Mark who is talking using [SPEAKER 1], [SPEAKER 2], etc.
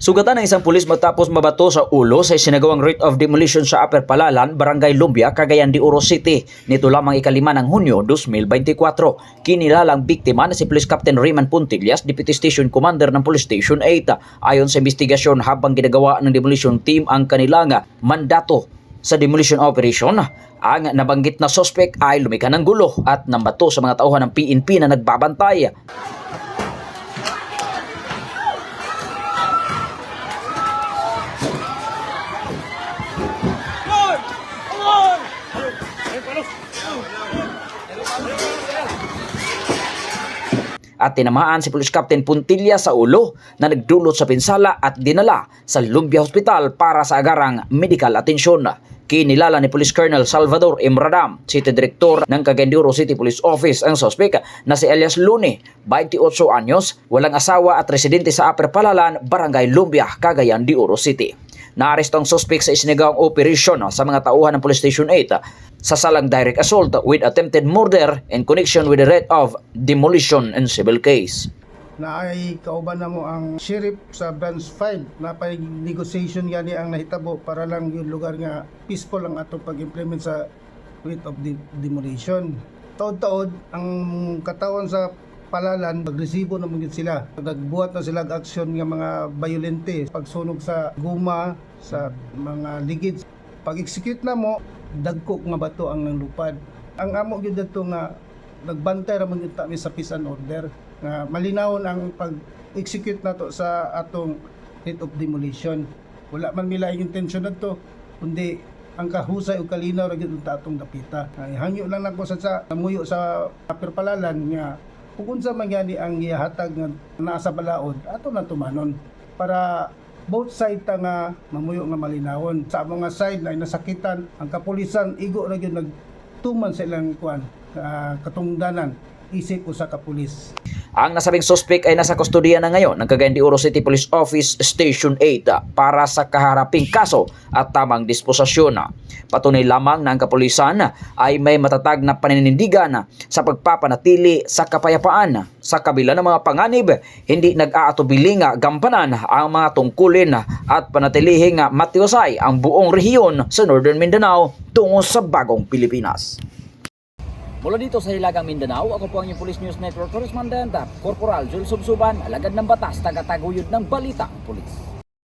[SPEAKER 1] Sugatan ng isang pulis matapos mabato sa ulo sa sinagawang rate of demolition sa Upper Palalan, Barangay Lumbia, Cagayan de Oro City. Nito lamang ikalima ng Hunyo 2024. Kinilalang biktima na si Police Captain Raymond Puntillas, Deputy Station Commander ng Police Station 8. Ayon sa investigasyon habang ginagawa ng demolition team ang kanilang mandato sa demolition operation, ang nabanggit na suspect ay lumika ng gulo at nambato sa mga tauhan ng PNP na nagbabantay. At tinamaan si Police Captain Puntilla sa ulo na nagdulot sa pinsala at dinala sa Lumbia Hospital para sa agarang medical atensyon. Kinilala ni Police Colonel Salvador Imradam, City Director ng Oro City Police Office ang suspect na si Elias Lune, 28 anyos, walang asawa at residente sa Upper Palalan, Barangay Lumbia, Cagayan de Oro City. Naaresto ang suspect sa isinagawang operasyon sa mga tauhan ng Police Station 8 sa salang direct assault with attempted murder in connection with the rate of demolition and civil case.
[SPEAKER 2] na ay kauban na mo ang sheriff sa branch 5 na pay negotiation gani ang nahitabo para lang yung lugar nga peaceful ang atong pag-implement sa rate of de- demolition. Taod-taod ang katawan sa palalan pagresibo na mga sila. Nagbuhat na sila action nga mga violente pagsunog sa guma sa mga ligid. Pag-execute na mo dagko nga bato ang nanglupad. Ang amo gyud dito nga nagbantay ra man gyud ta mi sa peace and order nga malinawon ang pag-execute nato sa atong rate of demolition. Wala man mila yung intention nato kundi ang kahusay o kalinaw ra gyud ta atong dapita. Ay hangyo lang nako sa sa namuyo sa perpalalan nga kung unsa man gani ang gihatag nga naa sa balaod ato na tumanon para both side ta nga mamuyo nga malinawon. Sa mga side na nasakitan ang kapulisan igo ra gyud nagtuman sa ilang kuan ah, katungdanan isip usa ka pulis
[SPEAKER 1] Ang nasabing suspect ay nasa kustodiya na ngayon ng Cagayan de Oro City Police Office Station 8 para sa kaharaping kaso at tamang disposasyon. Patunay lamang ang kapulisan ay may matatag na paninindigan sa pagpapanatili sa kapayapaan. Sa kabila ng mga panganib, hindi nag-aatubiling gampanan ang mga tungkulin at panatilihing matiwasay ang buong rehiyon sa Northern Mindanao tungo sa bagong Pilipinas. Mula dito sa Hilagang Mindanao, ako po ang inyong Police News Network Correspondent, Corporal Jules Subsuban, alagad ng batas, tagataguyod ng balita, Police.